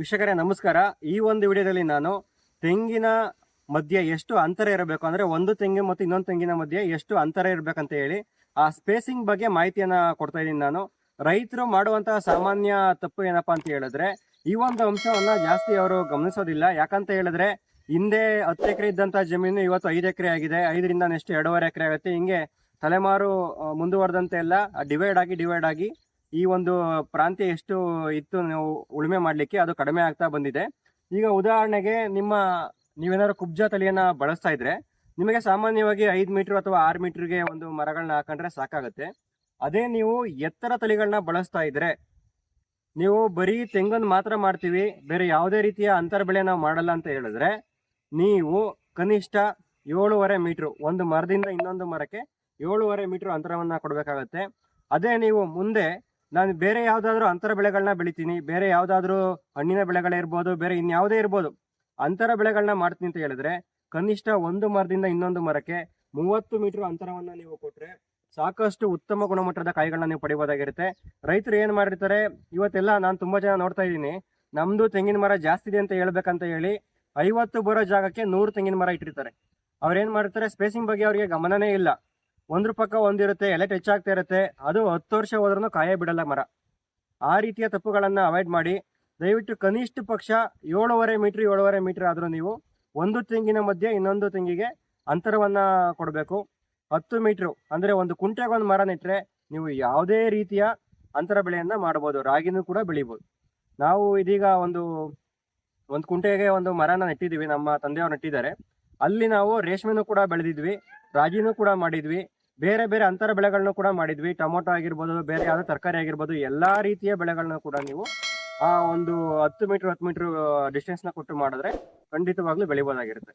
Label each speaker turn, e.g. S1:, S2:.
S1: ವೀಕ್ಷಕರೇ, ನಮಸ್ಕಾರ. ಈ ಒಂದು ವಿಡಿಯೋದಲ್ಲಿ ನಾನು ತೆಂಗಿನ ಮಧ್ಯೆ ಎಷ್ಟು ಅಂತರ ಇರಬೇಕು ಅಂದ್ರೆ ಒಂದು ತೆಂಗಿನ ಮತ್ತು ಇನ್ನೊಂದು ತೆಂಗಿನ ಮಧ್ಯೆ ಎಷ್ಟು ಅಂತರ ಇರಬೇಕಂತ ಹೇಳಿ ಆ ಸ್ಪೇಸಿಂಗ್ ಬಗ್ಗೆ ಮಾಹಿತಿಯನ್ನು ಕೊಡ್ತಾ ಇದ್ದೀನಿ ನಾನು. ರೈತರು ಮಾಡುವಂತಹ ಸಾಮಾನ್ಯ ತಪ್ಪು ಏನಪ್ಪಾ ಅಂತ ಹೇಳಿದ್ರೆ ಈ ಒಂದು ಅಂಶವನ್ನು ಜಾಸ್ತಿ ಅವರು ಗಮನಿಸೋದಿಲ್ಲ. ಯಾಕಂತ ಹೇಳಿದ್ರೆ ಹಿಂದೆ ಹತ್ತು ಎಕರೆ ಇದ್ದಂತ ಜಮೀನು ಇವತ್ತು ಐದು ಎಕರೆ ಆಗಿದೆ. ಐದರಿಂದ ನೆಕ್ಸ್ಟ್ ಎರಡೂವರೆ ಎಕರೆ ಆಗುತ್ತೆ. ಹಿಂಗೆ ತಲೆಮಾರು ಮುಂದುವರೆದಂತೆ ಎಲ್ಲ ಡಿವೈಡ್ ಆಗಿ ಡಿವೈಡ್ ಆಗಿ ಈ ಒಂದು ಪ್ರಾಂತ್ಯ ಎಷ್ಟು ಇತ್ತು ನೀವು ಉಳುಮೆ ಮಾಡಲಿಕ್ಕೆ ಅದು ಕಡಿಮೆ ಆಗ್ತಾ ಬಂದಿದೆ. ಈಗ ಉದಾಹರಣೆಗೆ ನಿಮ್ಮ, ನೀವೇನಾದ್ರು ಕುಬ್ಜ ತಲೆಯನ್ನ ಬಳಸ್ತಾ ಇದ್ರೆ ನಿಮಗೆ ಸಾಮಾನ್ಯವಾಗಿ ಐದು ಮೀಟರ್ ಅಥವಾ ಆರು ಮೀಟರ್ಗೆ ಒಂದು ಮರಗಳನ್ನ ಹಾಕೊಂಡ್ರೆ ಸಾಕಾಗುತ್ತೆ. ಅದೇ ನೀವು ಎತ್ತರ ತಲೆಗಳನ್ನ ಬಳಸ್ತಾ ಇದ್ರೆ ನೀವು ಬರೀ ತೆಂಗನ್ನು ಮಾತ್ರ ಮಾಡ್ತೀವಿ, ಬೇರೆ ಯಾವುದೇ ರೀತಿಯ ಅಂತರ ಬೆಳೆ ನಾವು ಮಾಡಲ್ಲ ಅಂತ ಹೇಳಿದ್ರೆ ನೀವು ಕನಿಷ್ಠ ಏಳುವರೆ ಮೀಟ್ರು, ಒಂದು ಮರದಿಂದ ಇನ್ನೊಂದು ಮರಕ್ಕೆ ಏಳುವರೆ ಮೀಟರ್ ಅಂತರವನ್ನ ಕೊಡಬೇಕಾಗತ್ತೆ. ಅದೇ ನೀವು ಮುಂದೆ ನಾನು ಬೇರೆ ಯಾವುದಾದ್ರೂ ಅಂತರ ಬೆಳೆಗಳನ್ನ ಬೆಳಿತೀನಿ, ಬೇರೆ ಯಾವುದಾದ್ರೂ ಹಣ್ಣಿನ ಬೆಳೆಗಳಿರ್ಬೋದು ಬೇರೆ ಇನ್ಯಾವುದೇ ಇರ್ಬೋದು, ಅಂತರ ಬೆಳೆಗಳನ್ನ ಮಾಡ್ತೀನಿ ಅಂತ ಹೇಳಿದ್ರೆ ಕನಿಷ್ಠ ಒಂದು ಮರದಿಂದ ಇನ್ನೊಂದು ಮರಕ್ಕೆ ಮೂವತ್ತು ಮೀಟರ್ ಅಂತರವನ್ನ ನೀವು ಕೊಟ್ಟರೆ ಸಾಕಷ್ಟು ಉತ್ತಮ ಗುಣಮಟ್ಟದ ಕಾಯಿಗಳನ್ನ ನೀವು ಪಡಿಬೋದಾಗಿರುತ್ತೆ. ರೈತರು ಏನ್ ಮಾಡಿರ್ತಾರೆ, ಇವತ್ತೆಲ್ಲ ನಾನು ತುಂಬಾ ಜನ ನೋಡ್ತಾ ಇದ್ದೀನಿ, ನಮ್ದು ತೆಂಗಿನ ಮರ ಜಾಸ್ತಿ ಇದೆ ಅಂತ ಹೇಳ್ಬೇಕಂತ ಹೇಳಿ ಐವತ್ತು ಬರೋ ಜಾಗಕ್ಕೆ ನೂರು ತೆಂಗಿನ ಮರ ಇಟ್ಟಿರ್ತಾರೆ. ಅವ್ರೇನ್ ಮಾಡಿರ್ತಾರೆ ಸ್ಪೇಸಿಂಗ್ ಬಗ್ಗೆ ಅವರಿಗೆ ಗಮನನೇ ಇಲ್ಲ. ಒಂದ್ರ ಪಕ್ಕ ಒಂದಿರುತ್ತೆ, ಎಲೆಟ್ ಹೆಚ್ಚಾಗ್ತಾ ಇರುತ್ತೆ, ಅದು ಹತ್ತು ವರ್ಷ ಹೋದ್ರೂ ಕಾಯೇ ಬಿಡಲ್ಲ ಮರ. ಆ ರೀತಿಯ ತಪ್ಪುಗಳನ್ನ ಅವಾಯ್ಡ್ ಮಾಡಿ, ದಯವಿಟ್ಟು ಕನಿಷ್ಠ ಪಕ್ಷ ಏಳುವರೆ ಮೀಟರ್ ಏಳುವರೆ ಮೀಟರ್ ಆದರೂ ನೀವು ಒಂದು ತೆಂಗಿನ ಮಧ್ಯೆ ಇನ್ನೊಂದು ತೆಂಗಿಗೆ ಅಂತರವನ್ನ ಕೊಡಬೇಕು. ಹತ್ತು ಮೀಟ್ರು ಅಂದ್ರೆ ಒಂದು ಕುಂಟೆಗೆ ಒಂದು ಮರ ನೆಟ್ಟರೆ ನೀವು ಯಾವುದೇ ರೀತಿಯ ಅಂತರ ಬೆಳೆಯನ್ನ ಮಾಡಬಹುದು ರಾಗಿನೂ ಕೂಡ ಬೆಳಿಬೋದು. ನಾವು ಇದೀಗ ಒಂದು ಒಂದು ಕುಂಟೆಗೆ ಒಂದು ಮರನ ನೆಟ್ಟಿದ್ದೀವಿ, ನಮ್ಮ ತಂದೆಯವರು ನೆಟ್ಟಿದ್ದಾರೆ. ಅಲ್ಲಿ ನಾವು ರೇಷ್ಮೆನೂ ಕೂಡ ಬೆಳೆದಿದ್ವಿ, ರಾಗಿನೂ ಕೂಡ ಮಾಡಿದ್ವಿ. ಬೇರೆ ಬೇರೆ ಅಂತರ ಬೆಳೆಗಳನ್ನ ಕೂಡ ಮಾಡಿದ್ವಿ. ಟೊಮೊಟೊ ಆಗಿರ್ಬೋದು, ಬೇರೆ ಯಾವುದೋ ತರಕಾರಿ ಆಗಿರ್ಬೋದು, ಎಲ್ಲಾ ರೀತಿಯ ಬೆಳೆಗಳನ್ನ ಕೂಡ ನೀವು ಆ ಒಂದು ಹತ್ತು ಮೀಟರ್ ಹತ್ತು ಮೀಟರ್ ಡಿಸ್ಟೆನ್ಸ್ನ ಕೊಟ್ಟು ಮಾಡಿದ್ರೆ ಖಂಡಿತವಾಗ್ಲೂ ಬೆಳಿಬೋದಾಗಿರುತ್ತೆ.